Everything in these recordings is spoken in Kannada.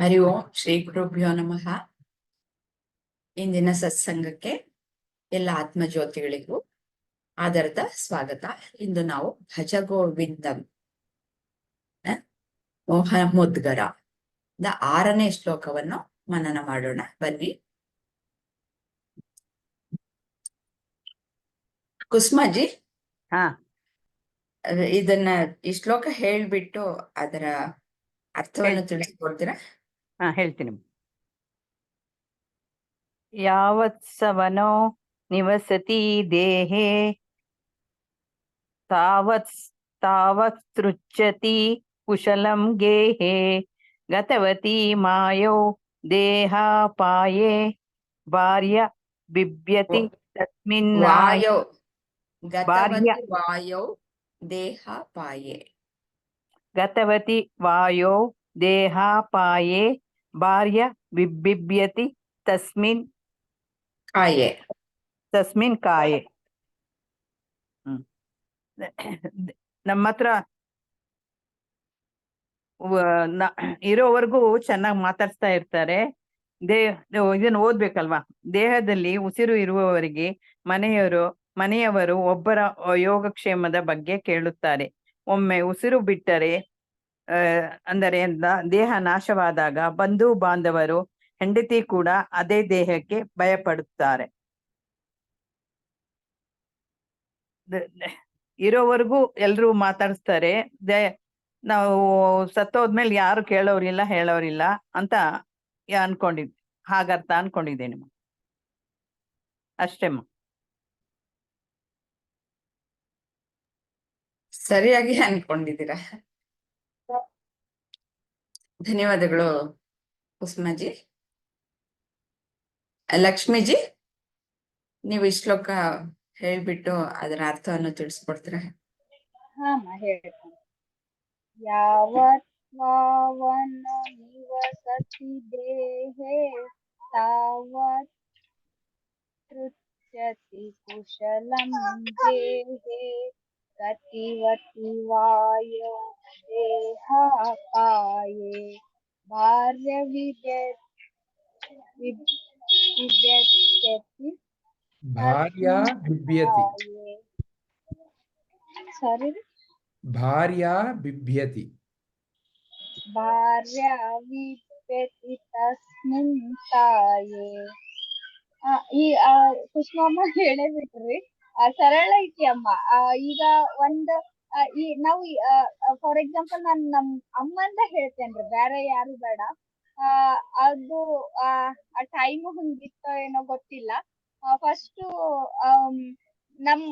ಹರಿ ಓಂ ಶ್ರೀ ಗುರುಭ್ಯೋ ನಮಃ. ಇಂದಿನ ಸತ್ಸಂಗಕ್ಕೆ ಎಲ್ಲ ಆತ್ಮಜ್ಯೋತಿಗಳಿಗೂ ಆಧಾರದ ಸ್ವಾಗತ. ಇಂದು ನಾವು ಭಜಗೋವಿಂದಂ ಗೋವಿಂದಂ ಮುದ್ಗರ ದ ಆರನೇ ಶ್ಲೋಕವನ್ನು ಮನನ ಮಾಡೋಣ. ಬನ್ನಿ. ಕುಸ್ಮಾಜಿ ಹಾ. ಇದನ್ನ ಈ ಶ್ಲೋಕ ಹೇಳ್ಬಿಟ್ಟು ಅದರ ಅರ್ಥವನ್ನು ತಿಳಿಸ್ಕೊಡ್ತೀರಾ? ಹಾ ಹೇಳ್ತೀನಿ. ಯಾವತ್ಸವನೋ ನಿವಸತಿ ದೇಹೇ ತಾವತ್ ತಾವತ್ ತೃಚ್ಛತಿ ಕುಶಲಂ ಗೇಹೇ ಗತವತಿ ಮಾಯೋ ದೇಹಾಪಾಯೇ ಭಾರ್ಯ ಬಿಭ್ಯತಿ ತಸ್ಮಿನ್ ವಾಯೋ ಗತವತಿ ಭಾರ್ಯ. ವಾಯೋ ದೇಹ ಪಾಯೆ ಗತವತಿ ವಾಯೋ ದೇಹಾಪಾಯೇ ಭಾರ್ಯ ಬಿಬ್ಬಿಬ್ಯತಿ ತಸ್ಮಿನ್ ಕಾಯೆ ತಸ್ಮಿನ್ ಕಾಯೆ ಹ್ಮ್ ನಮ್ಮ ಹತ್ರ ವ- ನ- ಇರೋವರೆಗೂ ಚೆನ್ನಾಗಿ ಮಾತಾಡ್ತಾ ಇರ್ತಾರೆ. ದೇಹ ಇದನ್ನ ಓದ್ಬೇಕಲ್ವಾ? ದೇಹದಲ್ಲಿ ಉಸಿರು ಇರುವವರಿಗೆ ಮನೆಯವರು ಮನೆಯವರು ಒಬ್ಬರ ಯೋಗಕ್ಷೇಮದ ಬಗ್ಗೆ ಕೇಳುತ್ತಾರೆ. ಒಮ್ಮೆ ಉಸಿರು ಬಿಟ್ಟರೆ ಅಂದರೆ ದೇಹ ನಾಶವಾದಾಗ ಬಂಧು ಬಾಂಧವರು, ಹೆಂಡತಿ ಕೂಡ ಅದೇ ದೇಹಕ್ಕೆ ಭಯಪಡುತ್ತಾರೆ. ಇರೋವರೆಗೂ ಎಲ್ರೂ ಮಾತಾಡಿಸ್ತಾರೆ ನಾವು ಸತ್ತೋದ್ಮೇಲೆ ಯಾರು ಕೇಳೋರಿಲ್ಲ, ಹೇಳೋರಿಲ್ಲ ಅಂತ ಅನ್ಕೊಂಡಿದ್ದೆ ಅನ್ಕೊಂಡಿದ್ ಹಾಗರ್ಥ ಅನ್ಕೊಂಡಿದ್ದೇನೆ ಅಷ್ಟೇಮ್ಮ ಸರಿಯಾಗಿ ಅನ್ಕೊಂಡಿದ್ದೀರಾ? ಧನ್ಯವಾದಗಳು ಕುಸುಮಾಜಿ ಲಕ್ಷ್ಮೀಜಿ, ನೀವು ಈ ಶ್ಲೋಕ ಹೇಳ್ಬಿಟ್ಟು ಅದರ ಅರ್ಥವನ್ನು ತಿಳಿಸ್ಕೊಡ್ತೀರಾ? ಯಾವತ್ ದೇಹ ತಾವತ್ ಕುಶಲಂ ದೇಹೇ ಗತಿವತಿ ವಾಯೋ ದೇಹಾಪಾಯೇ ಭಾರ್ಯ ವಿದ್ಯ ವಿದ್ಯತಿ ಭಾರ್ಯ ಬಿಭ್ಯತಿ ಸಾರಿ ಭಾರ್ಯ ಬಿಭ್ಯತಿ ಭಾರ್ಯ ವಿದ್ಯತಿ ತಸ್ಮಿನ್ ತಾಯೇ ಆ, ಈ ಆ, ಕುಸುಮಮ್ಮ ಹೇಳೇ ಬಿಟ್ರಿ ಆ, ಸರಳ ಐತಿ ಅಮ್ಮ. ಈಗ ಒಂದ್ ಈ ನಾವು ಫಾರ್ ಎಕ್ಸಾಂಪಲ್ ನಾನ್ ನಮ್ ಅಮ್ಮಂದ ಹೇಳ್ತೇನ್ರಿ ಬೇರೆ ಯಾರು ಬೇಡ. ಆ, ಅದು, ಆ ಟೈಮ್ ಹಂಗಿತ್ತ ಏನೋ ಗೊತ್ತಿಲ್ಲ. ಫಸ್ಟ್ ನಮ್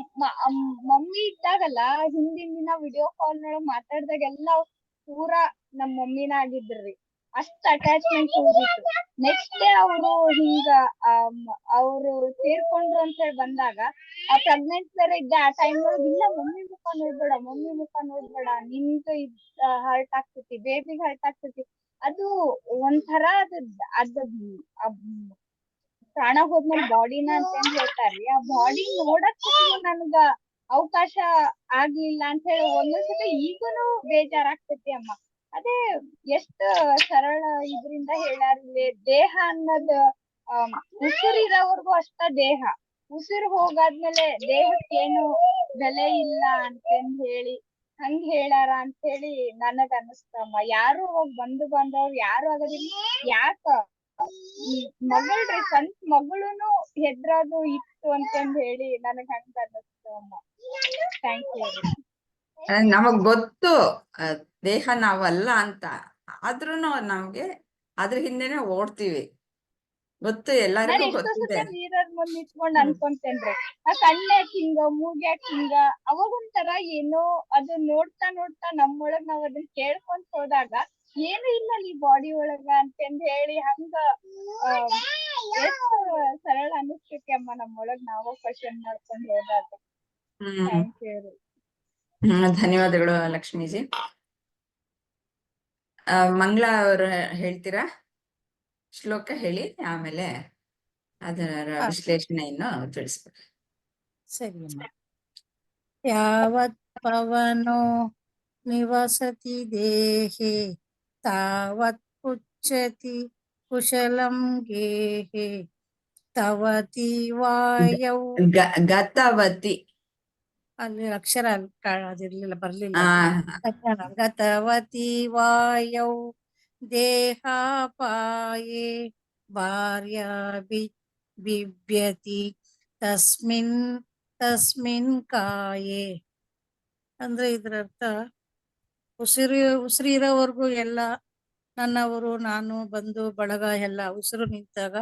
ಮಮ್ಮಿ ಇದ್ದಾಗಲ್ಲ, ಹಿಂದಿನ ದಿನ ವಿಡಿಯೋ ಕಾಲ್ ನೊಳಗ್ ಮಾತಾಡ್ದಾಗೆಲ್ಲ ಪೂರಾ ನಮ್ ಮಮ್ಮಿನ ಆಗಿದ್ರಿ. ಅಷ್ಟ್ ಅಟ್ಯಾಚ್ಮೆಂಟ್ ಹೋಗಿತ್ತು ನೆಕ್ಸ್ಟ್ ಡೇ ಅವರು ಹಿಂಗ ಅವ್ರು ತೀರ್ಕೊಂಡ್ರು ಅಂತ ಹೇಳಿ ಬಂದಾಗ, ಆ ಪ್ರೆಗ್ನೆಂಟ್ ಬೇರೆ ಇದ್ದೆ ಆ ಟೈಮ್ ಒಳಗೆ ಇಲ್ಲ ಮಮ್ಮಿ ಮುಖ ನೋಡ್ಬೇಡ, ಮಮ್ಮಿ ಮುಖ ನೋಡ್ಬೇಡ ಇದ್ ಹರ್ಟ್ ಆಗ್ತೈತಿ ಬೇಬಿಗ್ ಹರ್ಟ್ ಆಗ್ತೈತಿ. ಅದು ಒಂಥರ ಅದ, ಅದ್ ಪ್ರಾಣ ಹೋದ್ಮೇಲೆ ಬಾಡಿನ ಅಂತ ಏನ್ ಹೇಳ್ತಾರ್ರಿ ಆ ಬಾಡಿ ನೋಡಕ್ ನನ್ಗ ಅವಕಾಶ ಆಗ್ಲಿಲ್ಲ ಅಂತ ಹೇಳಿ ಒಂದೊಂದ್ಸತಿ ಈಗೂನು ಬೇಜಾರಾಗ್ತೈತಿ ಅಮ್ಮ. ಅದೇ ಎಷ್ಟ್ ಸರಳ ಇದ್ರಿಂದ ಹೇಳ್ಯಾರ ದೇಹ ಅನ್ನೋದ್ ಉಸಿರ್ ಉಸಿರಿರೋವರ್ಗು ಅಷ್ಟ ದೇಹ. ಉಸಿರು ಹೋಗಾದ್ಮೇಲೆ ದೇಹಕ್ಕೇನು ಬೆಲೆ ಇಲ್ಲ ಅಂತಂದ್ ಹೇಳಿ, ಹಂಗ್ ಹೇಳಾರ ಅಂತ ಹೇಳಿ ನನಗ್ ಅನಸ್ತಮ್ಮ ಯಾರು ಬಂಧು ಬಂದವ್ರು ಯಾರು ಆಗದಿಲ್ಲ. ಯಾಕ? ಮಗಳ್ರಿ ಸ್ವಂತ ಮಗಳುನು ಹೆದ್ರೋದು ಇತ್ತು ಅಂತಂದ್ ಹೇಳಿ ನನಗ್ ಹಂಗ ಅನ್ನಿಸ್ತು ಅಮ್ಮ. ಥ್ಯಾಂಕ್ ಯು ನಮಗ್ ಗೊತ್ತು. ದೇಹ ನಾವಲ್ಲ ಅಂತ. ಆದ್ರೂ ನಮ್ಗೆ ಅದ್ರ ಹಿಂದೆನೆ ಓಡ್ತೀವಿ. ಗೊತ್ತು? ಎಲ್ಲರಿಗೂ ಗೊತ್ತಿದೆ. ನೀರರ್ ಮುಂದ್ ನಿಂತ್ಕೊಂಡ್. ಅನ್ಕೊಂತೇನ್ರಿ. ಆ ಕಣ್ಣ್ಯಾಕ್ ಹಿಂಗ ಮೂಗ್ಯಾಕ್ ಹಿಂಗ ಅವಾಗ ಒಂಥರ ಏನೋ ಅದು ನೋಡ್ತಾ ನೋಡ್ತಾ ನಮ್ಮೊಳಗ್ ನಾವ್ ಅದನ್ನ ಕೇಳ್ಕೊಂತ ಹೋದಾಗ ಏನು ಇಲ್ಲ ಈ ಬಾಡಿ ಒಳಗ ಅಂತಂದ್ ಹೇಳಿ ಹಂಗ ಸರಳ ಅನಿಸ್ತೈತಿ ಅಮ್ಮ ನಮ್ಮೊಳಗ್ ನಾವು ಕ್ವಶನ್ ಮಾಡ್ಕೊಂಡ್ ಹೋದಾಗ. ಥ್ಯಾಂಕ್ ಯು ಧನ್ಯವಾದಗಳು ಲಕ್ಷ್ಮೀಜಿ. ಮಂಗಳ ಅವ್ರ ಹೇಳ್ತೀರಾ? ಶ್ಲೋಕ ಹೇಳಿ ಆಮೇಲೆ ಅದರ ವಿಶ್ಲೇಷಣೆಯನ್ನು ತಿಳಿಸ್ಬೇಕು. ಸರಿ ಯಾವತ್ ಪವನೋ ನಿವಸತಿ ದೇಹೆ ತಾವತ್ ಪುಚ್ಚತಿ ಕುಶಲಂ ಗೇಹೆ ತವತಿ ವಾಯೌ ಗತವತಿ. ಅಲ್ಲಿ ಅಕ್ಷರ ಅದಿರ್ಲಿಲ್ಲ ಬರ್ಲಿಲ್ಲ. ಗತವತಿ ವಾಯೌ ದೇಹಾಪಾಯೇ ಭಾರ್ಯ ಬಿ ಬಿಬ್ಯತಿ ತಸ್ಮಿನ್ ತಸ್ಮಿನ್ ಕಾಯೇ. ಅಂದ್ರೆ ಇದ್ರ ಅರ್ಥ ಉಸಿರು ಇರೋವರೆಗೂ ಎಲ್ಲ ನನ್ನವರು ನಾನು ಬಂದು ಬಳಗ ಎಲ್ಲ ಉಸಿರು ನಿಂತಾಗ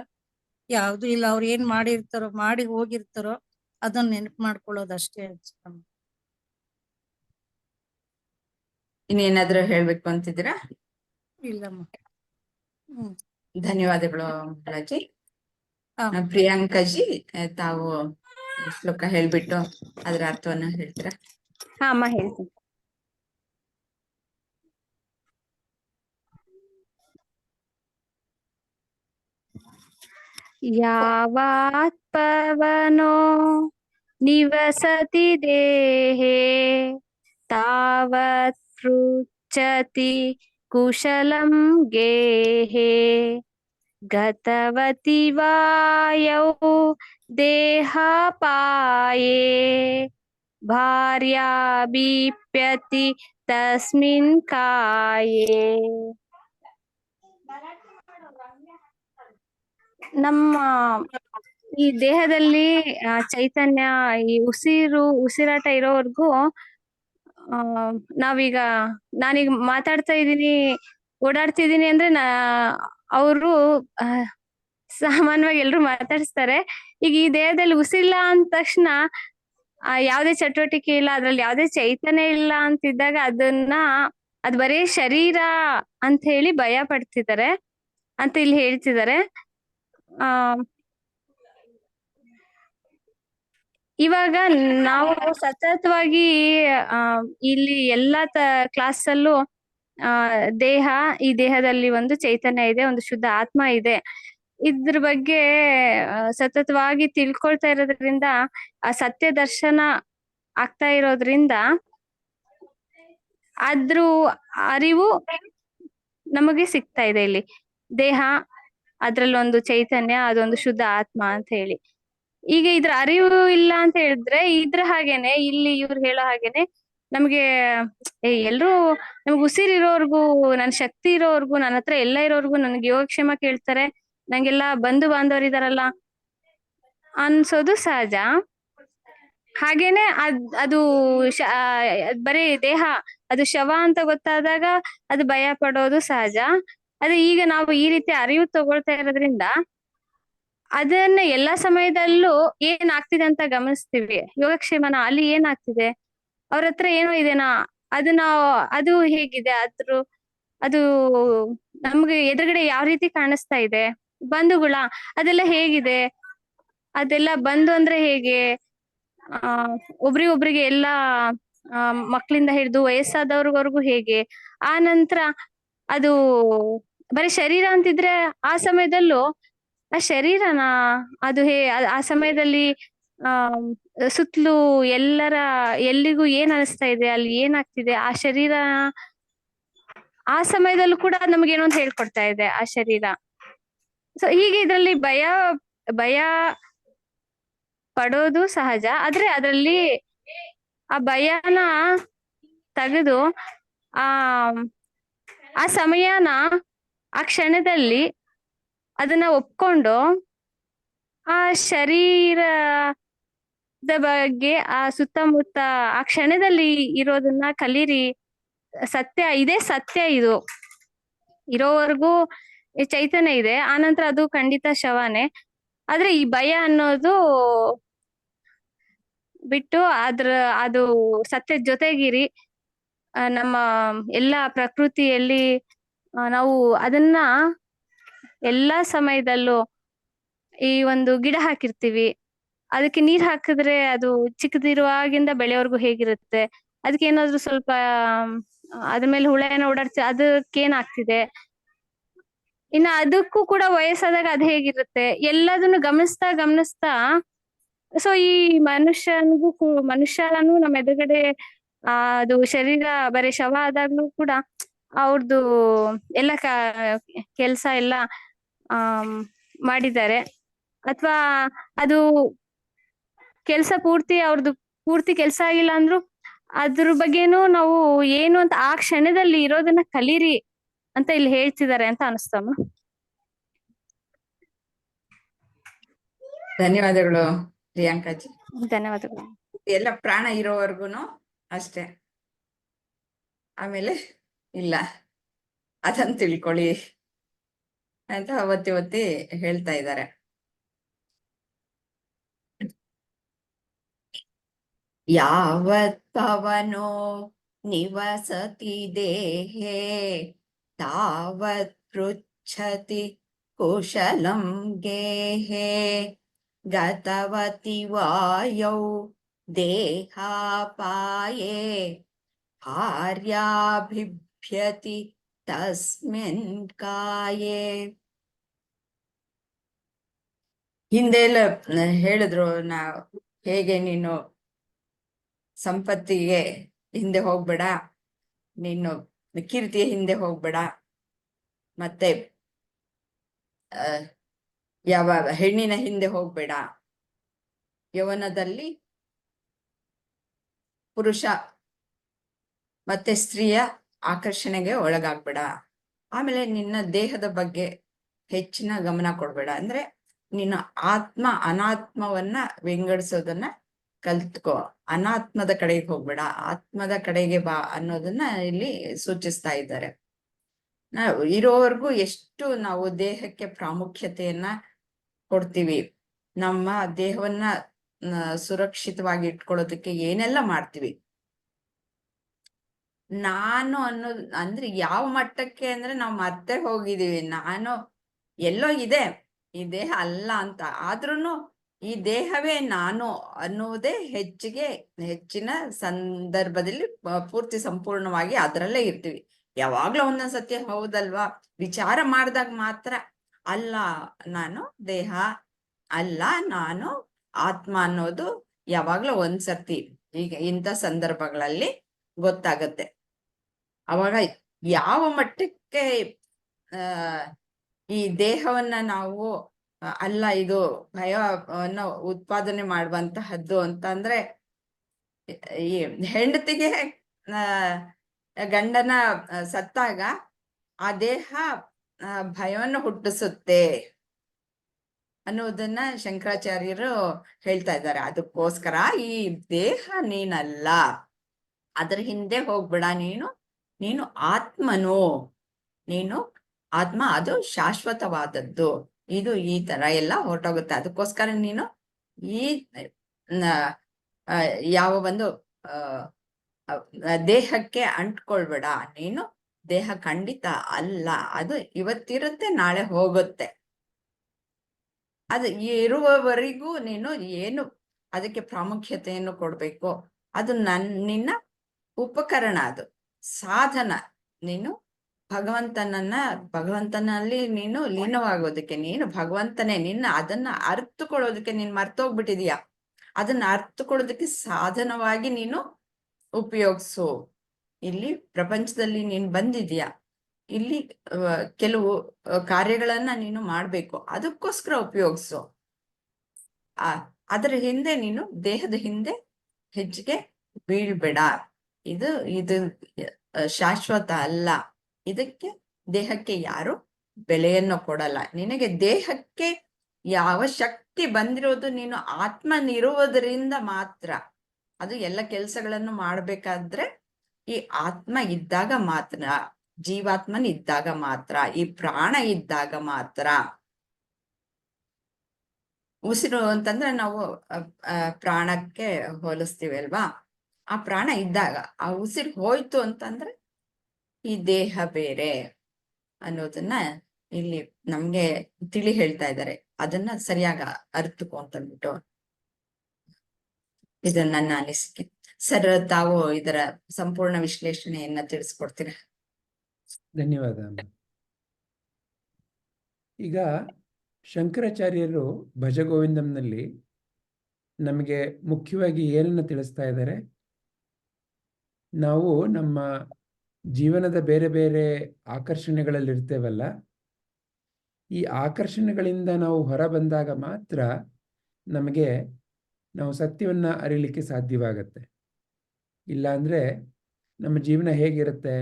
ಯಾವ್ದು ಇಲ್ಲ ಅವ್ರು ಏನ್ ಮಾಡಿರ್ತಾರೋ ಮಾಡಿ ಹೋಗಿರ್ತಾರೋ ಅದನ್ನ ನೆನಪು ಮಾಡ್ಕೊಳ್ಳೋದು ಅಷ್ಟೇ ಅನ್ಸುತ್ತೆ. ಇನ್ನೇನಾದ್ರೂ ಹೇಳ್ಬೇಕು ಅಂತಿದ್ದೀರಾ? ಇಲ್ಲಮ್ಮ. ಹ್ಮ್. ಧನ್ಯವಾದಗಳು ಬಾಲಾಜಿ. ಆ, ಪ್ರಿಯಾಂಕಾಜಿ ತಾವು ಶ್ಲೋಕ ಹೇಳ್ಬಿಟ್ಟು ಅದ್ರ ಅರ್ಥವನ್ನ ಹೇಳ್ತೀರಾ? ಹಾ ಅಮ್ಮ ಹೇಳ್ತೀನಿ. ಯಾವಾತ್ ಪವನೋ ನಿವಸತಿ ದೇಹೆ ತಾವತ್ ಪೃಚ್ಛತಿ ಕುಶಲಂ ಗೇಹೆ ಗತವತಿ ವಾಯೌ ದೇಹಾಪಾಯೇ ಭಾರ್ಯಾ ಬೀಪ್ಯತಿ ತಸ್ಮಿನ್ ಕಾಯೇ ನಮ್ಮ ಈ ದೇಹದಲ್ಲಿ ಚೈತನ್ಯ, ಈ ಉಸಿರು, ಉಸಿರಾಟ ಇರೋವರೆಗೂ, ಆ, ನಾವೀಗ, ನಾನೀಗ ಮಾತಾಡ್ತಾ ಇದ್ದೀನಿ, ಓಡಾಡ್ತಿದ್ದೀನಿ ಅಂದ್ರೆ ನಾ, ಅವರು ಸಾಮಾನ್ಯವಾಗಿ ಎಲ್ರು ಮಾತಾಡಿಸ್ತಾರೆ. ಈಗ ಈ ದೇಹದಲ್ಲಿ ಉಸಿರಿಲ್ಲ ಅಂದ ತಕ್ಷಣ ಯಾವ್ದೇ ಚಟುವಟಿಕೆ ಇಲ್ಲ, ಅದ್ರಲ್ಲಿ ಯಾವುದೇ ಚೈತನ್ಯ ಇಲ್ಲ ಅಂತಿದ್ದಾಗ ಅದನ್ನ, ಅದ್ ಬರೀ ಶರೀರ ಅಂತ ಹೇಳಿ ಭಯ ಪಡ್ತಿದ್ದಾರೆ ಅಂತ ಇಲ್ಲಿ ಹೇಳ್ತಿದ್ದಾರೆ. ಇವಾಗ ನಾವು ಸತತವಾಗಿ ಇಲ್ಲಿ ಎಲ್ಲಾ ತ ಕ್ಲಾಸ್ ಅಲ್ಲೂ ದೇಹ, ಈ ದೇಹದಲ್ಲಿ ಒಂದು ಚೈತನ್ಯ ಇದೆ, ಒಂದು ಶುದ್ಧ ಆತ್ಮ ಇದೆ. ಇದ್ರ ಬಗ್ಗೆ ಸತತವಾಗಿ ತಿಳ್ಕೊಳ್ತಾ ಇರೋದ್ರಿಂದ, ಆ ಸತ್ಯ ದರ್ಶನ ಆಗ್ತಾ ಇರೋದ್ರಿಂದ ಅದ್ರ ಅರಿವು ನಮಗೆ ಸಿಗ್ತಾ ಇದೆ ಇಲ್ಲಿ. ದೇಹ ಅದ್ರಲ್ಲೊಂದು ಚೈತನ್ಯ, ಅದೊಂದು ಶುದ್ಧ ಆತ್ಮ ಅಂತ ಹೇಳಿ. ಈಗ ಇದ್ರ ಅರಿವು ಇಲ್ಲ ಅಂತ ಹೇಳಿದ್ರೆ ಇದ್ರ ಹಾಗೇನೆ, ಇಲ್ಲಿ ಇವ್ರು ಹೇಳೋ ಹಾಗೇನೆ ನಮ್ಗೆ ಎಲ್ರು ನಮ್ಗೆ ಉಸಿರಿರೋರ್ಗು, ನನ್ ಶಕ್ತಿ ಇರೋವರ್ಗು ನನ್ನ ಹತ್ರ ಎಲ್ಲ ಇರೋರ್ಗು ನನ್ಗೆ ಯೋಗಕ್ಷೇಮ ಕೇಳ್ತಾರೆ, ನಂಗೆಲ್ಲ ಬಂಧು ಬಾಂಧವರು ಇದಾರಲ್ಲ ಅನ್ಸೋದು ಸಹಜ. ಹಾಗೇನೆ ಅದ್, ಅದು ಬರೀ ದೇಹ, ಅದು ಶವ ಅಂತ ಗೊತ್ತಾದಾಗ ಅದು ಭಯ ಪಡೋದು ಸಹಜ. ಅದೇ ಈಗ ನಾವು ಈ ರೀತಿ ಅರಿವು ತಗೊಳ್ತಾ ಇರೋದ್ರಿಂದ ಅದನ್ನ ಎಲ್ಲಾ ಸಮಯದಲ್ಲೂ ಏನ್ ಆಗ್ತಿದೆ ಅಂತ ಗಮನಿಸ್ತೀವಿ. ಯೋಗಕ್ಷೇಮನ ಅಲ್ಲಿ ಏನಾಗ್ತಿದೆ? ಅವ್ರ ಹತ್ರ ಏನೋ ಇದೆನಾ? ಅದನ್ನ ಅದು ಹೇಗಿದೆ? ಅದ್ರ ಅದು ನಮ್ಗೆ ಎದುರುಗಡೆ ಯಾವ ರೀತಿ ಕಾಣಿಸ್ತಾ ಇದೆ? ಬಂಧುಗಳ, ಅದೆಲ್ಲ ಹೇಗಿದೆ? ಅದೆಲ್ಲ ಬಂದು ಅಂದ್ರೆ ಹೇಗೆ? ಆ, ಒಬ್ರಿಗೊಬ್ರಿಗೆ ಎಲ್ಲಾ ಮಕ್ಕಳಿಂದ ಹಿಡಿದು ವಯಸ್ಸಾದವ್ರಿವರೆಗೂ ಹೇಗೆ? ಆ ನಂತರ ಅದು ಬರೀ ಶರೀರ ಅಂತಿದ್ರೆ ಆ ಸಮಯದಲ್ಲೂ ಆ ಶರೀರನ ಅದು ಹೇ ಆ- ಸಮಯದಲ್ಲಿ, ಆ, ಸುತ್ತಲೂ ಎಲ್ಲರ, ಎಲ್ಲಿಗೂ ಏನ್ ಅನಿಸ್ತಾ ಇದೆ, ಅಲ್ಲಿ ಏನಾಗ್ತಿದೆ, ಆ ಶರೀರ, ಆ ಸಮಯದಲ್ಲೂ ಕೂಡ ನಮ್ಗೆ ಏನೋ ಒಂದು ಹೇಳ್ಕೊಡ್ತಾ ಇದೆ, ಆ ಶರೀರ. ಸೊ ಹೀಗೆ ಇದ್ರಲ್ಲಿ ಭಯ ಭಯ ಪಡೋದು ಸಹಜ, ಆದ್ರೆ ಅದರಲ್ಲಿ ಆ ಭಯನ ತೆಗೆದು, ಆ ಆ ಸಮಯನ ಆ ಕ್ಷಣದಲ್ಲಿ ಅದನ್ನ ಒಪ್ಕೊಂಡು ಆ ಶರೀರದ ಬಗ್ಗೆ, ಆ ಸುತ್ತಮುತ್ತ ಆ ಕ್ಷಣದಲ್ಲಿ ಇರೋದನ್ನ ಕಲೀರಿ. ಸತ್ಯ, ಇದೇ ಸತ್ಯ ಇದು. ಇರೋವರೆಗೂ ಚೈತನ್ಯ ಇದೆ. ಆನಂತರ ಅದು ಖಂಡಿತ ಶವನೇ. ಆದ್ರೆ ಈ ಭಯ ಅನ್ನೋದು ಬಿಟ್ಟು ಅದ್ರ, ಅದು ಸತ್ಯದ ಜೊತೆಗಿರಿ. ನಮ್ಮ ಎಲ್ಲಾ ಪ್ರಕೃತಿಯಲ್ಲಿ ನಾವು ಅದನ್ನ ಎಲ್ಲಾ ಸಮಯದಲ್ಲೂ ಈ ಒಂದು ಗಿಡ ಹಾಕಿರ್ತೀವಿ. ಅದಕ್ಕೆ ನೀರ್ ಹಾಕಿದ್ರೆ ಅದು ಚಿಕ್ಕದಿರುವಾಗಿಂದ ಬೆಳೆಯೋವರೆಗೂ ಹೇಗಿರುತ್ತೆ? ಅದಕ್ಕೆ ಏನಾದ್ರು ಸ್ವಲ್ಪ, ಅದ್ರ ಮೇಲೆ ಹುಳ ಏನೋ ಓಡಾಡ್ತಿ ಅದಕ್ಕೆ ಏನಾಗ್ತಿದೆ ಇನ್ನ ಅದಕ್ಕೂ ಕೂಡ ವಯಸ್ಸಾದಾಗ ಅದ್ ಹೇಗಿರುತ್ತೆ? ಎಲ್ಲದನ್ನು ಗಮನಿಸ್ತಾ ಗಮನಿಸ್ತಾ, ಸೊ ಈ ಮನುಷ್ಯನಿಗೂ ಮನುಷ್ಯನೂ ಮನುಷ್ಯನು ನಮ್ಮ ಎದುರುಗಡೆ, ಆ, ಅದು ಶರೀರ ಬರೀ ಶವ ಆದಾಗ್ಲೂ ಕೂಡ ಅವ್ರದ್ದು ಎಲ್ಲ ಕೆಲಸ ಎಲ್ಲ ಆ ಮಾಡಿದ್ದಾರೆ. ಅಥವಾ ಅದು ಕೆಲಸ ಪೂರ್ತಿ ಅವ್ರದ್ದು ಪೂರ್ತಿ ಕೆಲಸ ಆಗಿಲ್ಲ ಅಂದ್ರು ಅದ್ರ ಬಗ್ಗೆನೂ ನಾವು ಏನು ಅಂತ ಆ ಕ್ಷಣದಲ್ಲಿ ಇರೋದನ್ನ ಕಲೀರಿ ಅಂತ ಇಲ್ಲಿ ಹೇಳ್ತಿದ್ದಾರೆ ಅಂತ ಅನಿಸ್ತಮ್ಮ ಧನ್ಯವಾದಗಳು ಪ್ರಿಯಾಂಕಾಜಿ ಧನ್ಯವಾದಗಳು. ಎಲ್ಲ ಪ್ರಾಣ ಇರೋವರೆಗೂ ಅಷ್ಟೇ. ಆಮೇಲೆ ಇಲ್ಲ. ಅದನ್ನ ತಿಳ್ಕೊಳ್ಳಿ ಅಂತ ಅವತ್ತಿ ಒತ್ತಿ ಹೇಳ್ತಾ ಇದ್ದಾರೆ. ಯಾವತ್ ಪವನೋ ನಿವಸತಿ ದೇಹೇ ತಾವತ್ ಪೃಚ್ಛತಿ ಕುಶಲಂ ಗೇಹೇ ಗತವತಿ ವಾಯೌ ದೇಹಾಪಾಯೇ ಭಾರ್ಯಾಭಿಭ್ಯತಿ ತಸ್ಮಿನ್ ಕಾಯೇ ಹಿಂದೆಲ್ಲ ಹೇಳಿದ್ರು ನಾ, ಹೇಗೆ ನೀನು ಸಂಪತ್ತಿಗೆ ಹಿಂದೆ ಹೋಗ್ಬೇಡ, ನೀನು ಕೀರ್ತಿಯ ಹಿಂದೆ ಹೋಗ್ಬೇಡ, ಮತ್ತೆ ಯಾವ ಹೆಣ್ಣಿನ ಹಿಂದೆ ಹೋಗ್ಬೇಡ. ಯವನದಲ್ಲಿ ಪುರುಷ, ಮತ್ತೆ ಸ್ತ್ರೀಯ ಆಕರ್ಷಣೆಗೆ ಒಳಗಾಗ್ಬೇಡ. ಆಮೇಲೆ ನಿನ್ನ ದೇಹದ ಬಗ್ಗೆ ಹೆಚ್ಚಿನ ಗಮನ ಕೊಡ್ಬೇಡ. ಅಂದ್ರೆ ನಿನ್ನ ಆತ್ಮ ಅನಾತ್ಮವನ್ನ ವಿಂಗಡಿಸೋದನ್ನ ಕಲ್ತ್ಕೋ. ಅನಾತ್ಮದ ಕಡೆಗೆ ಹೋಗ್ಬೇಡ. ಆತ್ಮದ ಕಡೆಗೆ ಬಾ ಅನ್ನೋದನ್ನ ಇಲ್ಲಿ ಸೂಚಿಸ್ತಾ ಇದ್ದಾರೆ. ನಾವು ಇರೋವರೆಗೂ ಎಷ್ಟು ನಾವು ದೇಹಕ್ಕೆ ಪ್ರಾಮುಖ್ಯತೆಯನ್ನ ಕೊಡ್ತೀವಿ, ನಮ್ಮ ದೇಹವನ್ನ ಸುರಕ್ಷಿತವಾಗಿ ಇಟ್ಕೊಳ್ಳೋದಕ್ಕೆ ಏನೆಲ್ಲ ಮಾಡ್ತೀವಿ ನಾನು ಅನ್ನೋದು ಅಂದ್ರೆ ಯಾವ ಮಟ್ಟಕ್ಕೆ ಅಂದ್ರೆ ನಾವು ಮತ್ತೆ ಹೋಗಿದೀವಿ ನಾನು ಎಲ್ಲೋ ಇದೆ, ಈ ದೇಹ ಅಲ್ಲ ಅಂತ. ಆದ್ರೂನು ಈ ದೇಹವೇ ನಾನು ಅನ್ನುವುದೇ ಹೆಚ್ಚಿಗೆ, ಹೆಚ್ಚಿನ ಸಂದರ್ಭದಲ್ಲಿ ಪೂರ್ತಿ ಸಂಪೂರ್ಣವಾಗಿ ಅದರಲ್ಲೇ ಇರ್ತೀವಿ. ಯಾವಾಗ್ಲೂ ಒಂದೊಂದ್ ಸತಿ ಹೌದಲ್ವಾ? ವಿಚಾರ ಮಾಡಿದಾಗ ಮಾತ್ರ ಅಲ್ಲ ನಾನು ದೇಹ, ಅಲ್ಲ ನಾನು ಆತ್ಮ ಅನ್ನೋದು ಯಾವಾಗ್ಲೂ ಒಂದ್ಸರ್ತಿ. ಈಗ ಇಂಥ ಸಂದರ್ಭಗಳಲ್ಲಿ ಗೊತ್ತಾಗತ್ತೆ. ಅವಾಗ ಯಾವ ಮಟ್ಟಕ್ಕೆ ಈ ದೇಹವನ್ನ ನಾವು ಅಲ್ಲ ಇದು ಭಯವನ್ನ ಉತ್ಪಾದನೆ ಮಾಡುವಂತಹದ್ದು ಅಂತಂದ್ರೆ ಈ ಹೆಂಡತಿಗೆ ಗಂಡನ ಸತ್ತಾಗ ಆ ದೇಹ ಭಯವನ್ನು ಹುಟ್ಟಿಸುತ್ತೆ ಅನ್ನೋದನ್ನ ಶಂಕರಾಚಾರ್ಯರು ಹೇಳ್ತಾ ಇದ್ದಾರೆ. ಅದಕ್ಕೋಸ್ಕರ ಈ ದೇಹ ನೀನಲ್ಲ, ಅದ್ರ ಹಿಂದೆ ಹೋಗ್ಬೇಡ ನೀನು ನೀನು ಆತ್ಮನು, ನೀನು ಆತ್ಮ ಅದು ಶಾಶ್ವತವಾದದ್ದು. ಇದು ಈ ತರ ಎಲ್ಲ ಹೊರಟೋಗುತ್ತೆ. ಅದಕ್ಕೋಸ್ಕರ ನೀನು ಈ ಯಾವ ಒಂದು ದೇಹಕ್ಕೆ ಅಂಟ್ಕೊಳ್ಬೇಡ. ನೀನು ದೇಹ ಖಂಡಿತ ಅಲ್ಲ. ಅದು ಇವತ್ತಿರುತ್ತೆ, ನಾಳೆ ಹೋಗುತ್ತೆ. ಅದು ಇರುವವರೆಗೂ ನೀನು ಏನು ಅದಕ್ಕೆ ಪ್ರಾಮುಖ್ಯತೆಯನ್ನು ಕೊಡ್ಬೇಕು. ಅದು ನನ್ನ ನಿನ್ನ ಉಪಕರಣ ಅದು. ಸಾಧನ. ನೀನು ಭಗವಂತನನ್ನ, ಭಗವಂತನಲ್ಲಿ ನೀನು ಲೀನವಾಗೋದಕ್ಕೆ, ನೀನು ಭಗವಂತನೇ, ನಿನ್ನ ಅದನ್ನ ಅರ್ಥಕೊಳ್ಳೋದಕ್ಕೆ ನೀನ್ ಮರ್ತೋಗ್ಬಿಟ್ಟಿದೀಯ. ಅದನ್ನ ಅರ್ಥಕೊಳ್ಳೋದಕ್ಕೆ ಸಾಧನವಾಗಿ ನೀನು ಉಪಯೋಗಿಸು. ಇಲ್ಲಿ ಪ್ರಪಂಚದಲ್ಲಿ ನೀನ್ ಬಂದಿದೀಯ. ಇಲ್ಲಿ ಕೆಲವು ಕಾರ್ಯಗಳನ್ನ ನೀನು ಮಾಡ್ಬೇಕು. ಅದಕ್ಕೋಸ್ಕರ ಉಪಯೋಗಿಸು. ಅದರ ಹಿಂದೆ ನೀನು ದೇಹದ ಹಿಂದೆ ಹೆಜ್ಜೆಗೆ ಬೀಳ್ಬೇಡ. ಇದು ಇದು ಶಾಶ್ವತ ಅಲ್ಲ. ಇದಕ್ಕೆ ದೇಹಕ್ಕೆ ಯಾರು ಬೆಲೆಯನ್ನು ಕೊಡಲ್ಲ. ನಿನಗೆ ದೇಹಕ್ಕೆ ಯಾವ ಶಕ್ತಿ ಬಂದಿರೋದು ನೀನು ಆತ್ಮನಿರುವುದರಿಂದ ಮಾತ್ರ. ಅದು ಎಲ್ಲ ಕೆಲಸಗಳನ್ನು ಮಾಡ್ಬೇಕಾದ್ರೆ ಈ ಆತ್ಮ ಇದ್ದಾಗ ಮಾತ್ರ, ಜೀವಾತ್ಮನ್ ಇದ್ದಾಗ ಮಾತ್ರ, ಈ ಪ್ರಾಣ ಇದ್ದಾಗ ಮಾತ್ರ. ಉಸಿರು ಅಂತಂದ್ರೆ ನಾವು ಪ್ರಾಣಕ್ಕೆ ಹೋಲಿಸ್ತೀವಿ ಅಲ್ವಾ? ಆ ಪ್ರಾಣ ಇದ್ದಾಗ ಆ ಉಸಿರು ಹೋಯ್ತು ಅಂತಂದ್ರೆ ಈ ದೇಹ ಬೇರೆ ಅನ್ನೋದನ್ನ ಇಲ್ಲಿ ನಮ್ಗೆ ತಿಳಿ ಹೇಳ್ತಾ ಇದ್ದಾರೆ. ಅದನ್ನ ಸರಿಯಾಗಿ ಅಂತ ಅಂತಂದ್ಬಿಟ್ಟು ಇದು ನನ್ನ ಅನಿಸಿಕೆ. ಸರ್, ತಾವು ಇದರ ಸಂಪೂರ್ಣ ವಿಶ್ಲೇಷಣೆಯನ್ನ ತಿಳಿಸ್ಕೊಡ್ತೀರಾ? ಧನ್ಯವಾದ ಈಗ ಶಂಕರಾಚಾರ್ಯರು ಭಜಗೋವಿಂದಂನಲ್ಲಿ ನಮಗೆ ಮುಖ್ಯವಾಗಿ ಏನನ್ನ ತಿಳಿಸ್ತಾ ಇದ್ದಾರೆ. ನಾವು ನಮ್ಮ ಜೀವನದ ಬೇರೆ ಬೇರೆ ಆಕರ್ಷಣೆಗಳಲ್ಲಿರ್ತೇವಲ್ಲ, ಈ ಆಕರ್ಷಣೆಗಳಿಂದ ನಾವು ಹೊರ ಬಂದಾಗ ಮಾತ್ರ ನಮಗೆ ನಾವು ಸತ್ಯವನ್ನ ಅರಿಲಿಕ್ಕೆ ಸಾಧ್ಯವಾಗತ್ತೆ. ಇಲ್ಲಾಂದ್ರೆ ನಮ್ಮ ಜೀವನ ಹೇಗಿರುತ್ತೆ?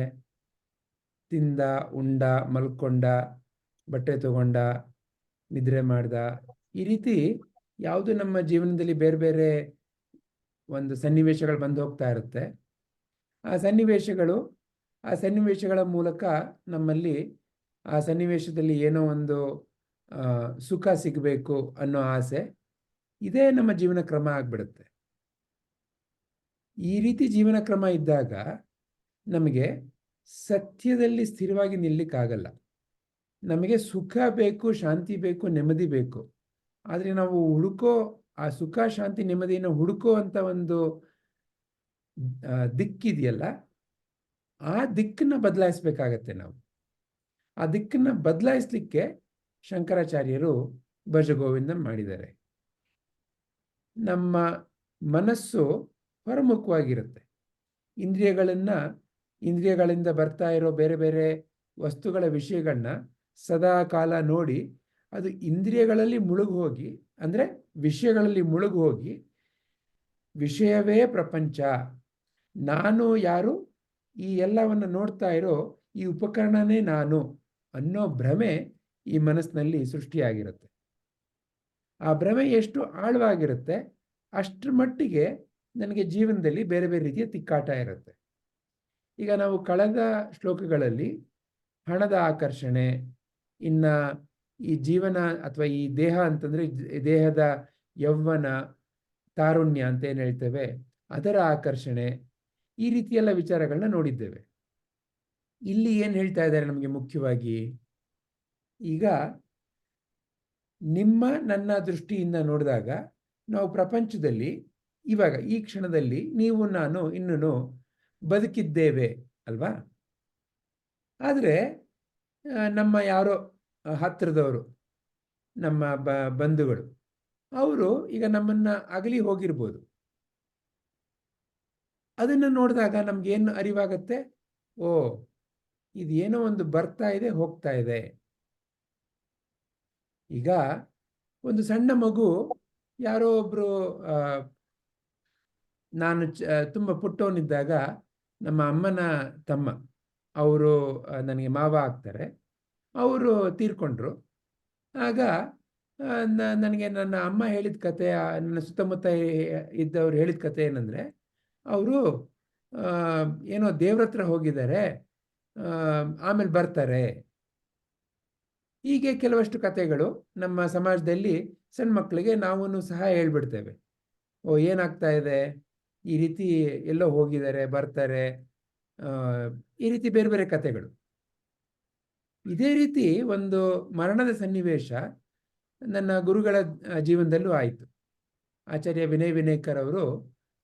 ತಿಂದ, ಉಂಡ, ಮಲ್ಕೊಂಡ, ಬಟ್ಟೆ ತಗೊಂಡ, ನಿದ್ರೆ ಮಾಡ್ದ, ಈ ರೀತಿ ಯಾವುದು ನಮ್ಮ ಜೀವನದಲ್ಲಿ ಬೇರೆ ಬೇರೆ ಒಂದು ಸನ್ನಿವೇಶಗಳು ಬಂದು ಹೋಗ್ತಾ ಇರುತ್ತೆ. ಆ ಸನ್ನಿವೇಶಗಳು, ಆ ಸನ್ನಿವೇಶಗಳ ಮೂಲಕ ನಮ್ಮಲ್ಲಿ ಆ ಸನ್ನಿವೇಶದಲ್ಲಿ ಏನೋ ಒಂದು ಸುಖ ಸಿಗಬೇಕು ಅನ್ನೋ ಆಸೆ, ಇದೇ ನಮ್ಮ ಜೀವನ ಕ್ರಮ ಆಗ್ಬಿಡುತ್ತೆ. ಈ ರೀತಿ ಜೀವನ ಕ್ರಮ ಇದ್ದಾಗ ನಮಗೆ ಸತ್ಯದಲ್ಲಿ ಸ್ಥಿರವಾಗಿ ನಿಲ್ಲಕ್ಕಾಗಲ್ಲ. ನಮಗೆ ಸುಖ ಬೇಕು, ಶಾಂತಿ ಬೇಕು, ನೆಮ್ಮದಿ ಬೇಕು. ಆದರೆ ನಾವು ಹುಡುಕೋ, ಆ ಸುಖ, ಶಾಂತಿ, ನೆಮ್ಮದಿಯನ್ನು ಹುಡುಕೋ ಅಂತ ಒಂದು ದಿಕ್ಕಿದೆಯಲ್ಲ, ಆ ದಿಕ್ಕನ್ನ ಬದಲಾಯಿಸ್ಬೇಕಾಗತ್ತೆ ನಾವು. ಆ ದಿಕ್ಕನ್ನ ಬದಲಾಯಿಸ್ಲಿಕ್ಕೆ ಶಂಕರಾಚಾರ್ಯರು ಭಜಗೋವಿಂದ ಮಾಡಿದ್ದಾರೆ. ನಮ್ಮ ಮನಸ್ಸು ಹೊರಮುಖವಾಗಿರುತ್ತೆ. ಇಂದ್ರಿಯಗಳನ್ನ, ಇಂದ್ರಿಯಗಳಿಂದ ಬರ್ತಾ ಇರೋ ಬೇರೆ ಬೇರೆ ವಸ್ತುಗಳ ವಿಷಯಗಳನ್ನ ಸದಾ ಕಾಲ ನೋಡಿ, ಅದು ಇಂದ್ರಿಯಗಳಲ್ಲಿ ಮುಳುಗು ಹೋಗಿ ಅಂದರೆ ವಿಷಯಗಳಲ್ಲಿ ಮುಳುಗು ಹೋಗಿ ವಿಷಯವೇ ಪ್ರಪಂಚ. ನಾನು ಯಾರು? ಈ ಎಲ್ಲವನ್ನು ನೋಡ್ತಾ ಇರೋ ಈ ಉಪಕರಣನೇ ನಾನು ಅನ್ನೋ ಭ್ರಮೆ ಈ ಮನಸ್ಸಿನಲ್ಲಿ ಸೃಷ್ಟಿಯಾಗಿರುತ್ತೆ. ಆ ಭ್ರಮೆ ಎಷ್ಟು ಆಳವಾಗಿರುತ್ತೆ, ಅಷ್ಟರ ಮಟ್ಟಿಗೆ ನನಗೆ ಜೀವನದಲ್ಲಿ ಬೇರೆ ಬೇರೆ ರೀತಿಯ ತಿಕ್ಕಾಟ ಇರುತ್ತೆ. ಈಗ ನಾವು ಕಳೆದ ಶ್ಲೋಕಗಳಲ್ಲಿ ಹಣದ ಆಕರ್ಷಣೆ, ಇನ್ನ ಈ ಜೀವನ ಅಥವಾ ಈ ದೇಹ ಅಂತಂದ್ರೆ ದೇಹದ ಯೌವನ ತಾರುಣ್ಯ ಅಂತ ಏನು ಹೇಳ್ತೇವೆ, ಅದರ ಆಕರ್ಷಣೆ ಈ ರೀತಿಯೆಲ್ಲ ವಿಚಾರಗಳನ್ನ ನೋಡಿದ್ದೇವೆ. ಇಲ್ಲಿ ಏನು ಹೇಳ್ತಾ ಇದ್ದಾರೆ ನಮಗೆ ಮುಖ್ಯವಾಗಿ? ಈಗ ನಿಮ್ಮ, ನನ್ನ ದೃಷ್ಟಿಯಿಂದ ನೋಡಿದಾಗ ನಾವು ಪ್ರಪಂಚದಲ್ಲಿ ಇವಾಗ ಈ ಕ್ಷಣದಲ್ಲಿ ನೀವು, ನಾನು ಇನ್ನೂ ಬದುಕಿದ್ದೇವೆ ಅಲ್ವಾ? ಆದರೆ ನಮ್ಮ ಯಾರೋ ಹತ್ತಿರದವರು, ನಮ್ಮ ಬ, ಬಂಧುಗಳು, ಅವರು ಈಗ ನಮ್ಮನ್ನ ಅಗಲಿ ಹೋಗಿರ್ಬೋದು. ಅದನ್ನ ನೋಡಿದಾಗ ನಮ್ಗೇನು ಅರಿವಾಗತ್ತೆ? ಓ, ಇದೇನೋ ಒಂದು ಬರ್ತಾ ಇದೆ, ಹೋಗ್ತಾ ಇದೆ. ಈಗ ಒಂದು ಸಣ್ಣ ಮಗು ಯಾರೋ ಒಬ್ರು ನಾನು ತುಂಬ ಪುಟ್ಟವನಿದ್ದಾಗ ನಮ್ಮ ಅಮ್ಮನ ತಮ್ಮ, ಅವರು ನನಗೆ ಮಾವ ಆಗ್ತಾರೆ. ಅವರು ತೀರ್ಕೊಂಡ್ರು. ಆಗ ನನಗೆ ನನ್ನ ಅಮ್ಮ ಹೇಳಿದ ಕತೆ ನನ್ನ ಸುತ್ತಮುತ್ತ ಇದ್ದವ್ರು ಹೇಳಿದ ಕತೆ ಏನಂದ್ರೆ ಅವರು ಏನೋ ದೇವ್ರ ಹತ್ರ ಹೋಗಿದ್ದಾರೆ ಆಮೇಲೆ ಬರ್ತಾರೆ. ಹೀಗೆ ಕೆಲವಷ್ಟು ಕತೆಗಳು ನಮ್ಮ ಸಮಾಜದಲ್ಲಿ ಸಣ್ಣ ಮಕ್ಕಳಿಗೆ ನಾವು ಸಹ ಹೇಳ್ಬಿಡ್ತೇವೆ. ಓ, ಏನಾಗ್ತಾ ಇದೆ? ಈ ರೀತಿ ಎಲ್ಲೋ ಹೋಗಿದ್ದಾರೆ ಬರ್ತಾರೆ. ಈ ರೀತಿ ಬೇರೆ ಬೇರೆ ಕಥೆಗಳು. ಇದೇ ರೀತಿ ಒಂದು ಮರಣದ ಸನ್ನಿವೇಶ ನನ್ನ ಗುರುಗಳ ಜೀವನದಲ್ಲೂ ಆಯಿತು. ಆಚಾರ್ಯ ವಿನಯ್ ವಿನಯ್ಕರ್ ಅವರು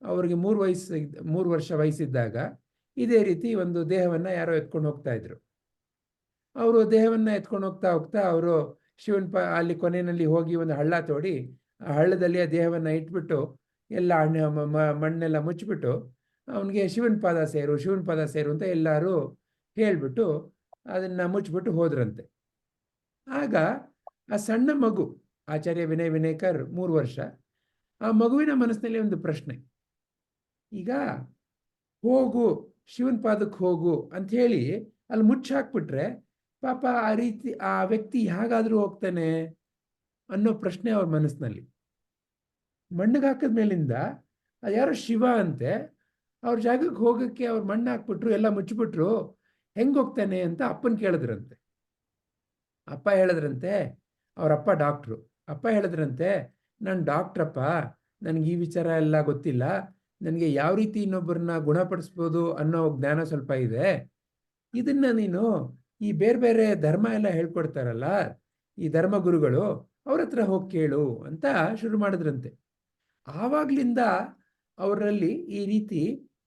ಅವರಿಗೆ ಮೂರು ವಯಸ್ಸು ಮೂರು ವರ್ಷ ವಯಸ್ಸಿದ್ದಾಗ ಇದೇ ರೀತಿ ಒಂದು ದೇಹವನ್ನು ಯಾರೋ ಎತ್ಕೊಂಡು ಹೋಗ್ತಾ ಇದ್ರು. ಅವರು ದೇಹವನ್ನು ಎತ್ಕೊಂಡು ಹೋಗ್ತಾ ಹೋಗ್ತಾ ಅವರು ಶಿವನ್ ಪ, ಅಲ್ಲಿ ಕೊನೆಯಲ್ಲಿ ಹೋಗಿ ಒಂದು ಹಳ್ಳ ತೋಡಿ ಆ ಹಳ್ಳದಲ್ಲಿ ಆ ದೇಹವನ್ನು ಇಟ್ಬಿಟ್ಟು ಎಲ್ಲ ಹಣ್ಣು ಮಣ್ಣೆಲ್ಲ ಮುಚ್ಚಿಬಿಟ್ಟು ಅವನಿಗೆ ಶಿವನ್ ಪಾದ ಸೇರು, ಶಿವನ್ ಪಾದ ಸೇರು ಅಂತ ಎಲ್ಲರೂ ಹೇಳ್ಬಿಟ್ಟು ಅದನ್ನ ಮುಚ್ಚಿಬಿಟ್ಟು ಹೋದ್ರಂತೆ. ಆಗ ಆ ಸಣ್ಣ ಮಗು, ಆಚಾರ್ಯ ವಿನಯ್ ವಿನಯ್ಕರ್ ಮೂರು ವರ್ಷ, ಆ ಮಗುವಿನ ಮನಸ್ಸಿನಲ್ಲಿ ಒಂದು ಪ್ರಶ್ನೆ. ಈಗ ಹೋಗು, ಶಿವನ ಪಾದಕ್ಕೆ ಹೋಗು ಅಂತ ಹೇಳಿ ಅಲ್ಲಿ ಮುಚ್ಚಾಕ್ಬಿಟ್ರೆ ಪಾಪ ಆ ರೀತಿ ಆ ವ್ಯಕ್ತಿ ಹೇಗಾದ್ರೂ ಹೋಗ್ತಾನೆ ಅನ್ನೋ ಪ್ರಶ್ನೆ ಅವ್ರ ಮನಸ್ಸಿನಲ್ಲಿ. ಮಣ್ಣಿಗೆ ಹಾಕಿದ ಮೇಲಿಂದ ಯಾರೋ ಶಿವ ಅಂತೆ, ಅವ್ರ ಜಾಗಕ್ಕೆ ಹೋಗಕ್ಕೆ ಅವ್ರು ಮಣ್ಣು ಹಾಕ್ಬಿಟ್ರು, ಎಲ್ಲ ಮುಚ್ಚಿಬಿಟ್ರು, ಹೆಂಗ್ ಹೋಗ್ತಾನೆ ಅಂತ ಅಪ್ಪನ ಕೇಳಿದ್ರಂತೆ. ಅಪ್ಪ ಹೇಳಿದ್ರಂತೆ, ಅವ್ರ ಅಪ್ಪ ಡಾಕ್ಟ್ರು. ಅಪ್ಪ ಹೇಳಿದ್ರಂತೆ, ನಾನು ಡಾಕ್ಟ್ರಪ್ಪ, ನನಗೆ ಈ ವಿಚಾರ ಎಲ್ಲ ಗೊತ್ತಿಲ್ಲ. ನನಗೆ ಯಾವ ರೀತಿ ಇನ್ನೊಬ್ಬರನ್ನ ಗುಣಪಡಿಸ್ಬೋದು ಅನ್ನೋ ಜ್ಞಾನ ಸ್ವಲ್ಪ ಇದೆ. ಇದನ್ನ ನೀನು ಈ ಬೇರೆ ಬೇರೆ ಧರ್ಮ ಎಲ್ಲ ಹೇಳ್ಕೊಡ್ತಾರಲ್ಲ, ಈ ಧರ್ಮ ಗುರುಗಳು ಅವ್ರ ಹತ್ರ ಹೋಗಿ ಕೇಳು ಅಂತ ಶುರು ಮಾಡಿದ್ರಂತೆ. ಆವಾಗ್ಲಿಂದ ಅವರಲ್ಲಿ ಈ ರೀತಿ